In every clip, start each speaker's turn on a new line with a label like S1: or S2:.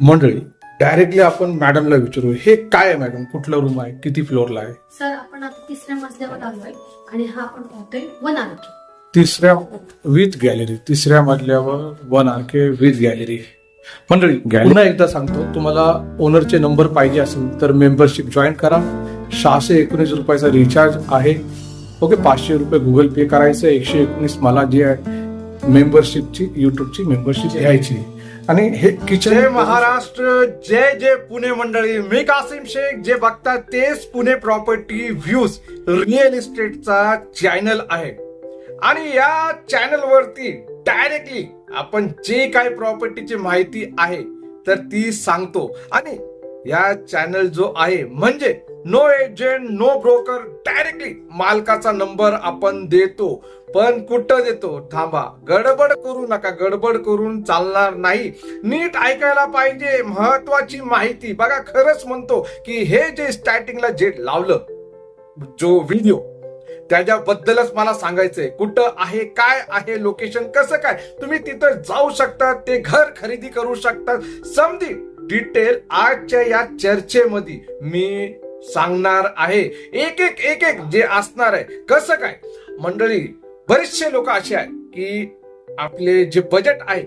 S1: मंडळी डायरेक्टली आपण मॅडमला विचारू हे काय आहे मॅडम कुठलं रूम आहे? किती फ्लोअरला आहे?
S2: सर आपण आता तिसऱ्या मजल्यावर आलोय आणि हा आपण पाहतोय वन आर
S1: तिसऱ्या विथ गॅलरी तिसऱ्या मजल्यावर one R K with gallery मंडळी पुन्हा एकदा सांगतो तुम्हाला ओनरचे नंबर पाहिजे असेल तर मेंबरशिप जॉईन करा. सहाशे एकोणीस रुपयाचा रिचार्ज आहे. ओके पाचशे रुपये गुगल पे करायचं एकशे एकोणीस मला जी आहे मेंबरशिपची युट्यूबची मेंबरशिप घ्यायची आणि हे किचन
S3: जय महाराष्ट्र जय जय पुणे मंडळी. मी कासिम शेख जे बघतात तेच पुणे प्रॉपर्टी व्ह्यूज रिअल इस्टेटचा चॅनल आहे. आणि या चॅनल वरती डायरेक्टली आपण जे काय प्रॉपर्टीची माहिती आहे तर ती सांगतो. आणि या चॅनल जो आहे म्हणजे no agent no broker directly मालकाचा नंबर आपण देतो. पण कुठं देतो? थांबा. गडबड करू नका. गडबड करून चालणार नाही. नीट ऐकायला पाहिजे. महत्वाची माहिती. बघा खरंच म्हणतो की हे जे स्टार्टिंगला जे लावलं जो व्हिडिओ त्याच्याबद्दलच मला सांगायचंय. कुठं आहे काय आहे लोकेशन कसं काय? तुम्ही तिथं जाऊ शकता ते घर खरेदी करू शकता. समधी डिटेल आजच्या या चर्चेमध्ये मी सांगणार आहे. एक एक एक एक जे असणार आहे. कसं काय? मंडळी बरेचसे लोक असे आहे की आपले जे बजेट आहे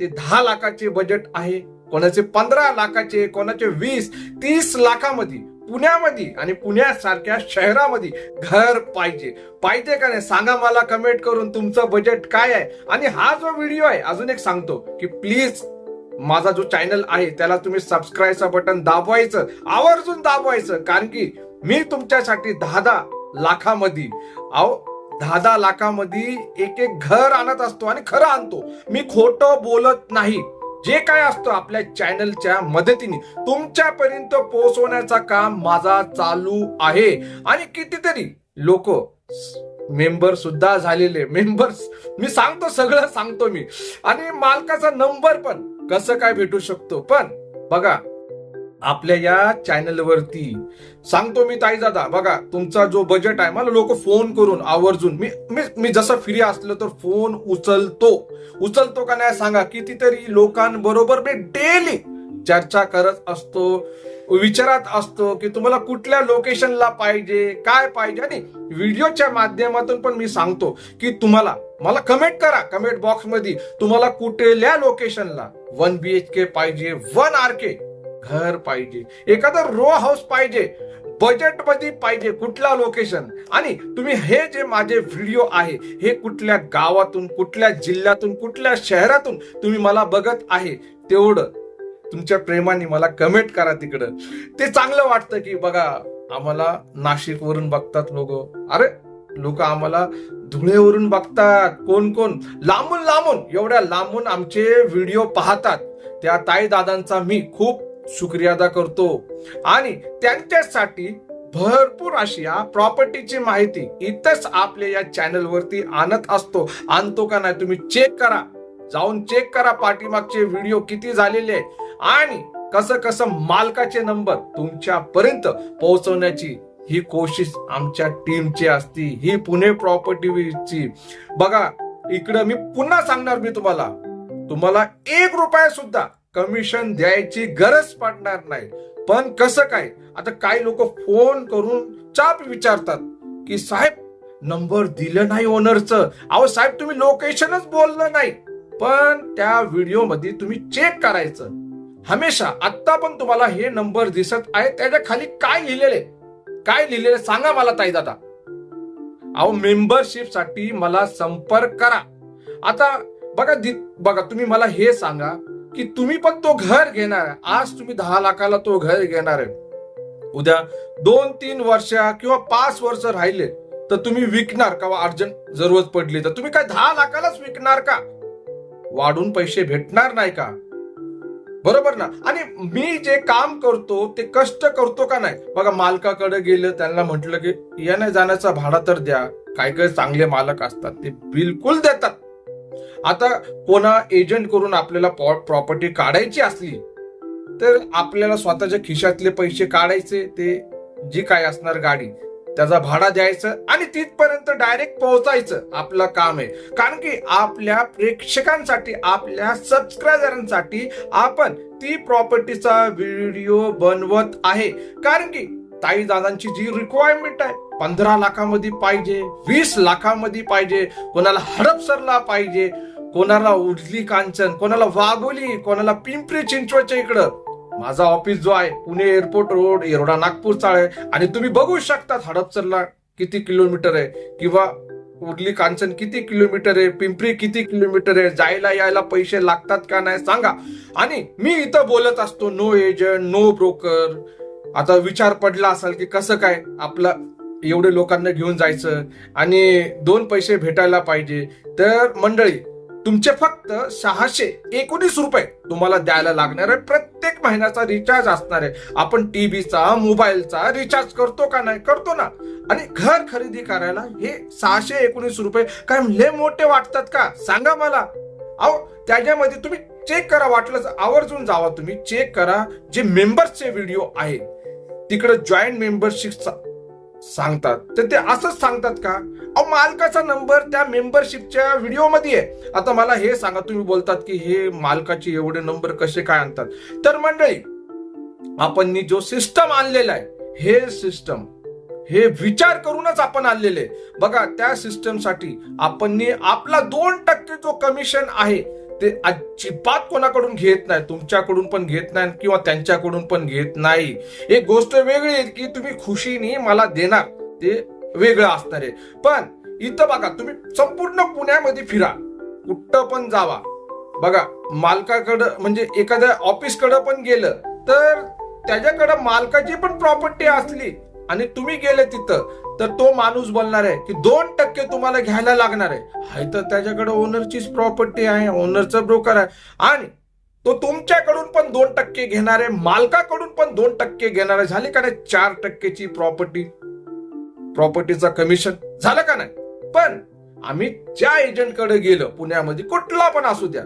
S3: ते दहा लाखाचे बजेट आहे कोणाचे पंधरा लाखाचे कोणाचे वीस तीस लाखामध्ये पुण्यामध्ये आणि पुण्यासारख्या शहरामध्ये घर पाहिजे. पाहिजे का नाही? सांगा मला कमेंट करून तुमचं बजेट काय आहे? आणि हा जो व्हिडिओ आहे अजून एक सांगतो की प्लीज माझा जो चॅनल आहे त्याला तुम्ही सबस्क्राईबचं बटन दाबवायचं आवर्जून दाबवायचं. कारण की मी तुमच्यासाठी दहा दहा लाखामध्ये अहो दहा दहा लाखामध्ये एक एक घर आणत असतो आणि खरं आणतो. मी खोटं बोलत नाही. जे काय असतं आपल्या चॅनलच्या मदतीने तुमच्यापर्यंत पोहोचवण्याचा काम माझा चालू आहे. आणि कितीतरी लोक मेंबर सुद्धा झालेले मेंबर्स मी सांगतो सगळं सांगतो मी. आणि मालकाचा नंबर पण. कसं काय भेटू शकतो? पण बघा आपल्या या चॅनलवरती सांगतो मी ताई दादा बघा तुमचा जो बजेट आहे मला लोक फोन करून आवर्जून मी मी मी जसं फ्री असलो तर फोन उचलतो. उचलतो का नाही सांगा कितीतरी लोकांबरोबर मी डेली चर्चा करत असतो विचारात असतो की तुम्हाला कुठल्या लोकेशनला पाहिजे काय पाहिजे? आणि व्हिडिओच्या माध्यमातून पण मी सांगतो की तुम्हाला मला कमेंट करा. कमेंट बॉक्समध्ये तुम्हाला कुठल्या लोकेशनला वन बी एच के पाहिजे वन आर के घर पाहिजे एखादं रो हाऊस पाहिजे बजेटमध्ये पाहिजे कुठला लोकेशन आणि तुम्ही हे जे माझे व्हिडिओ आहे हे कुठल्या गावातून कुठल्या जिल्ह्यातून कुठल्या शहरातून तुम्ही मला बघत आहे तेवढं तुमच्या प्रेमाने मला कमेंट करा तिकडं. ते चांगलं वाटतं की बघा आम्हाला नाशिकवरून बघतात लोक. अरे लोक आम्हाला धुळेवरून बघतात. कोण कोण? लांबून लांबून. एवढ्या लांबून आमचे व्हिडिओ पाहतात. त्या ताई दादांचा मी खूप सुक्रियादा करतो. आणि त्यांच्यासाठी भरपूर अशी या प्रॉपर्टीची माहिती इथंच आपल्या या चॅनलवरती आणत असतो. आणतो का नाही तुम्ही चेक करा. जाऊन चेक करा पाठीमागचे व्हिडिओ किती झालेले आणि कसं कसं मालकाचे नंबर तुमच्यापर्यंत पोहोचवण्याची ही कोशिश आमच्या टीमची असती ही पुणे प्रॉपर्टीची. बघा इकडं मी पुन्हा सांगणार मी तुम्हाला. तुम्हाला एक रुपया सुद्धा कमिशन द्यायची गरज पडणार नाही. पण कसं काय? आता काही लोक फोन करून चाप विचारतात की साहेब नंबर दिलं नाही ओनरचं अहो साहेब तुम्ही लोकेशनच बोललं नाही. पण त्या व्हिडिओमध्ये तुम्ही चेक करायचं. हमेशा आता पण तुम्हाला हे नंबर दिसत आहे त्याच्याखाली काय लिहिलेले काय लिहिलेलं सांगा मला ताई दादा. अहो मेंबरशिपसाठी मला संपर्क करा. आता बघा दि- बघा तुम्ही मला हे सांगा की तुम्ही पण तो घर घेणार आहे. आज तुम्ही दहा लाखाला तो घर घेणार आहे. उद्या दोन तीन वर्ष किंवा पाच वर्ष राहिले तर तुम्ही विकणार का? अर्जंट जरूरत पडली तर. तुम्ही काय दहा लाखालाच विकणार का? वाढून पैसे भेटणार नाही का? बरोबर ना? आणि मी जे काम करतो ते कष्ट करतो का नाही? बघा मालकाकडे गेलं त्यांना म्हटलं की येण्या जाण्याचा भाडा तर द्या. काही काही चांगले मालक असतात ते बिलकुल देतात. आता कोणा एजंट करून आपल्याला प्रॉपर्टी काढायची असली तर आपल्याला स्वतःच्या खिशातले पैसे काढायचे ते जी काय असणार गाडी. त्याचा भाडा द्यायचं आणि तिथपर्यंत डायरेक्ट पोहोचायचं आपलं काम आहे. कारण की आपल्या प्रेक्षकांसाठी आपल्या सबस्क्रायबरांसाठी आपण ती प्रॉपर्टीचा व्हिडिओ बनवत आहे. कारण की ताई दादांची जी रिक्वायरमेंट आहे पंधरा लाखामध्ये पाहिजे वीस लाखामध्ये पाहिजे कोणाला हडपसरला पाहिजे कोणाला उडली कांचन कोणाला वाघोली कोणाला पिंपरी चिंचवडच्या इकडं माझा ऑफिस जो आहे पुणे एअरपोर्ट रोड येरोडा नागपूरचा आहे. आणि तुम्ही बघू शकता हडपसरला किती किलोमीटर आहे किंवा उरली कांचन किती किलोमीटर आहे पिंपरी किती किलोमीटर आहे जायला यायला पैसे लागतात का नाही सांगा. आणि मी इथं बोलत असतो नो एजंट नो ब्रोकर आता विचार पडला असाल की कसं काय आपलं एवढे लोकांना घेऊन जायचं? आणि दोन पैसे भेटायला पाहिजे. तर मंडळी तुमचे फक्त सहाशे एकोणीस रुपये तुम्हाला द्यायला लागणार आहे प्रत्येक महिन्याचा रिचार्ज असणार आहे. आपण टीव्हीचा मोबाईलचा रिचार्ज करतो का नाही करतो ना. आणि घर खरेदी करायला हे सहाशे एकोणीस रुपये काय लय मोठे वाटतात का? सांगा मला. अहो त्याच्यामध्ये तुम्ही चेक करा वाटलं आवर्जून जावा तुम्ही. चेक करा जे मेंबर्सचे व्हिडिओ आहे तिकडे जॉईंट मेंबरशिपचा सांगतात. तर ते असंच सांगतात का? अहो मालकाचा नंबर त्या मेंबरशिपच्या व्हिडिओमध्ये. आहे आता मला हे सांगा तुम्ही बोलतात की हे मालकाचे एवढे नंबर कसे काय आणतात? तर मंडळी आपण जो सिस्टम आणलेला आहे हे सिस्टम हे विचार करूनच आपण आणलेले बघा त्या सिस्टमसाठी आपण आपला दोन टक्के जो कमिशन आहे ते अजिबात कोणाकडून घेत नाही तुमच्याकडून पण घेत नाही किंवा त्यांच्याकडून पण घेत नाही. एक गोष्ट वेगळी आहे की तुम्ही खुशीने मला देणार ते वेगळं असणार आहे. पण इथं बघा तुम्ही संपूर्ण पुण्यामध्ये फिरा कुठं पण जावा. बघा मालकाकडं म्हणजे एखाद्या ऑफिसकडं पण गेलं तर त्याच्याकडं मालकाची पण प्रॉपर्टी असली आणि तुम्ही गेले तिथं तर तो माणूस बोलणार आहे की दोन टक्के तुम्हाला घ्यायला लागणार आहे. हाय तर त्याच्याकडे ओनरचीच प्रॉपर्टी आहे ओनरचा ब्रोकर आहे. आणि तो तुमच्याकडून पण दोन टक्के घेणार आहे मालकाकडून पण दोन टक्के घेणार आहे. झाले का नाही चार टक्केची प्रॉपर्टी प्रॉपर्टीचा कमिशन झालं का नाही? पण आम्ही ज्या एजंटकडे गेलो पुण्यामध्ये कुठला पण असू द्या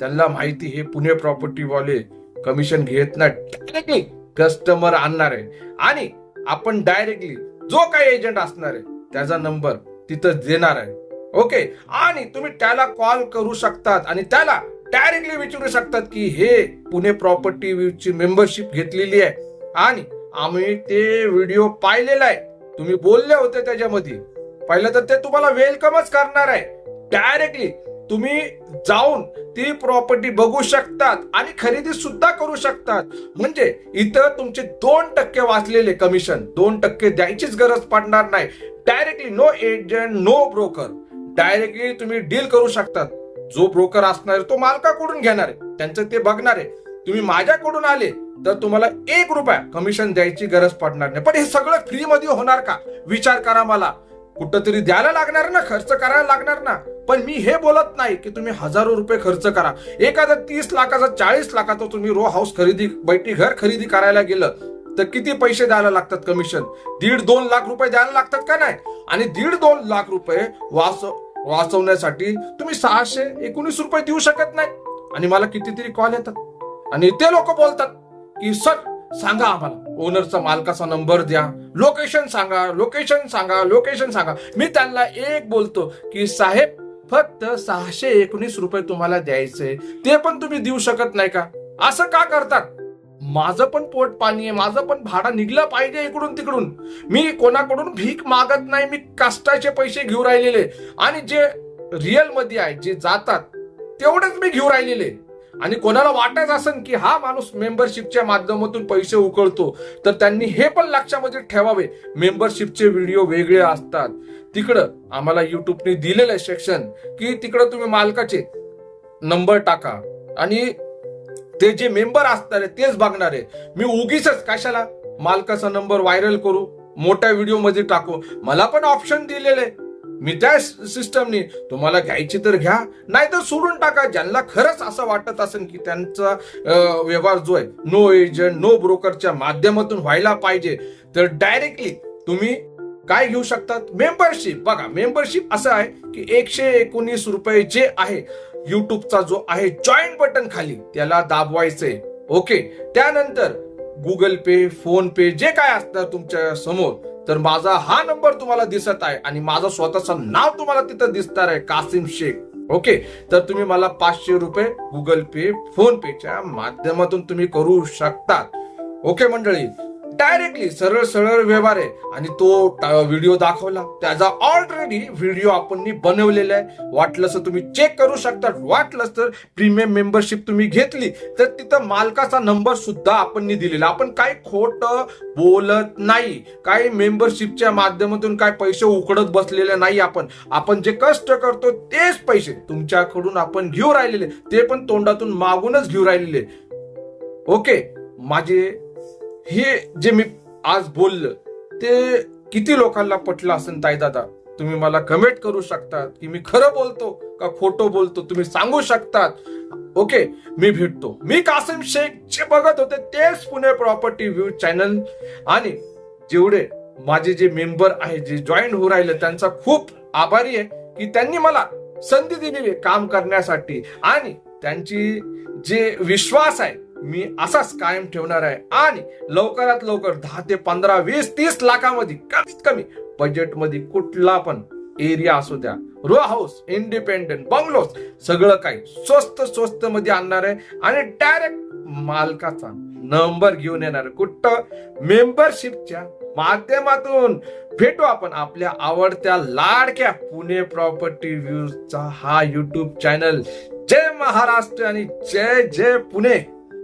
S3: त्यांना माहिती हे पुणे प्रॉपर्टी वाले कमिशन घेत नाही. कस्टमर आणणार आहे. आणि आपण डायरेक्टली जो काही एजंट असणार आहे त्याचा नंबर तिथं देणार आहे. ओके आणि तुम्ही त्याला कॉल करू शकतात आणि त्याला डायरेक्टली विचारू शकतात की हे पुणे प्रॉपर्टी ची मेंबरशिप घेतलेली आहे. आणि आम्ही ते व्हिडिओ पाहिलेला आहे. तुम्ही बोलले होते त्याच्यामध्ये. पहिलं तर ते तुम्हाला वेलकमच करणार आहे. डायरेक्टली तुम्ही जाऊन ती प्रॉपर्टी बघू शकतात आणि खरेदी सुद्धा करू शकतात. म्हणजे इथं तुमचे दोन टक्के वाचलेले कमिशन दोन टक्के द्यायचीच गरज पडणार नाही. Directly no agent no broker directly तुम्ही डील करू शकतात. जो ब्रोकर असणार तो मालकाकडून घेणार आहे. त्यांचं ते बघणार आहे. तुम्ही माझ्याकडून आले तर तुम्हाला एक रुपया कमिशन द्यायची गरज पडणार नाही. पण हे सगळं फ्रीमध्ये होणार का? विचार करा मला. कुठंतरी द्यायला लागणार ना खर्च करायला लागणार ना. पण मी हे बोलत नाही की तुम्ही हजारो रुपये खर्च करा. एखादा तीस लाखाचा चाळीस लाखाचा तुम्ही रो हाऊस खरेदी बैठी घर खरेदी करायला गेलं तर किती पैसे द्यायला लागतात कमिशन दीड दोन लाख रुपये द्यायला लागतात का नाही? आणि दीड दोन लाख रुपये वाच वाचवण्यासाठी तुम्ही सहाशे एकोणीस रुपये देऊ शकत नाही. आणि मला कितीतरी कॉल येतात. आणि ते लोक बोलतात की सर सांगा आम्हाला. ओनरचा मालकाचा नंबर द्या. लोकेशन सांगा लोकेशन सांगा लोकेशन सांगा. मी त्यांना एक बोलतो की साहेब फक्त सहाशे एकोणीस रुपये तुम्हाला द्यायचे. ते पण तुम्ही देऊ शकत नाही का? असं का करतात? माझं पण पोट पाणी आहे. माझं पण भाडं निघलं पाहिजे इकडून तिकडून. मी कोणाकडून भीक मागत नाही. मी कष्टाचे पैसे घेऊ राहिलेले. आणि जे रिअलमध्ये आहे जे जातात तेवढेच मी घेऊ राहिलेले. आणि कोणाला वाटत असेल की हा माणूस मेंबरशिपच्या माध्यमातून पैसे उकळतो तर त्यांनी हे पण लक्षामध्ये ठेवावे. मेंबरशिपचे व्हिडिओ वेगळे असतात. तिकडं आम्हाला युट्यूबने दिलेलं आहे सेक्शन की तिकडं तुम्ही मालकाचे नंबर टाका. आणि ते जे मेंबर असणार आहे तेच बघणार आहे. मी उगीच कशाला? मालकाचा नंबर व्हायरल करू मोठ्या व्हिडिओमध्ये टाकू. मला पण ऑप्शन दिलेले आहे. मी त्या सिस्टमनी तुम्हाला घ्यायची तर घ्या नाहीतर सोडून टाका. ज्यांना खरंच असं वाटत असेल की त्यांचा व्यवहार जो आहे नो एजंट नो ब्रोकरच्या माध्यमातून व्हायला पाहिजे तर डायरेक्टली तुम्ही काय घेऊ शकतात? मेंबरशिप बघा मेंबरशिप असं आहे की एकशे एकोणीस रुपये जे आहे युट्यूबचा जो आहे जॉईंट बटन खाली. त्याला दाबवायचंय. ओके त्यानंतर गुगल पे फोन पे जे काय असतं तुमच्यासमोर तर माझा हा नंबर तुम्हाला दिसत आहे आणि माझं स्वतःचं नाव तुम्हाला तिथं दिसणार आहे कासिम शेख. ओके? तर तुम्ही मला पाचशे रुपये गुगल पे फोन पेच्या माध्यमातून तुम्ही करू शकतात. ओके मंडळी? डायरेक्टली सरळ सरळ व्यवहार आहे. आणि तो व्हिडिओ दाखवला. त्याचा ऑलरेडी व्हिडिओ आपण बनवलेला आहे. वाटलंच तर तुम्ही चेक करू शकता. वाटलंच तर प्रीमियम मेंबरशिप तुम्ही घेतली. तर तिथं मालकाचा नंबर सुद्धा आपण दिलेला. आपण काही खोट बोलत नाही. काही मेंबरशिपच्या माध्यमातून काय पैसे उकडत बसलेले नाही आपण. आपण जे कष्ट करतो तेच पैसे तुमच्याकडून आपण घेऊ राहिलेले. ते पण तोंडातून मागूनच घेऊ राहिलेले. ओके? माझे हे जे मी आज बोललं ते किती लोकांना पटलं असेल ताई दादा तुम्ही मला कमेंट करू शकतात की मी खरं बोलतो का खोटं बोलतो? तुम्ही सांगू शकतात. ओके मी भेटतो. मी कासिम शेख जे बघत होते तेच पुणे प्रॉपर्टी व्ह्यू चॅनल आणि जेवढे माझे जे मेंबर आहे जे जॉईन होऊ राहिले त्यांचा खूप आभारी आहे की त्यांनी मला संधी दिलेली आहे काम करण्यासाठी. आणि त्यांची जे विश्वास आहे मी असाच कायम ठेवणार आहे. आणि लवकरात लवकर दहा ते पंधरा वीस तीस लाखामध्ये कमीत कमी बजेटमध्ये कुठला पण एरिया असू द्या. रो हाऊस इंडिपेंडेंट बंगलोस सगळं काही स्वस्त स्वस्त मध्ये आणणार आहे. आणि डायरेक्ट मालकाचा नंबर घेऊन येणार. आहे. कुठं? मेंबरशिपच्या माध्यमातून. भेटू आपण आपल्या आवडत्या लाडक्या पुणे प्रॉपर्टी व्ह्यूजचा हा युट्यूब चॅनल जय महाराष्ट्र आणि जय जय पुणे.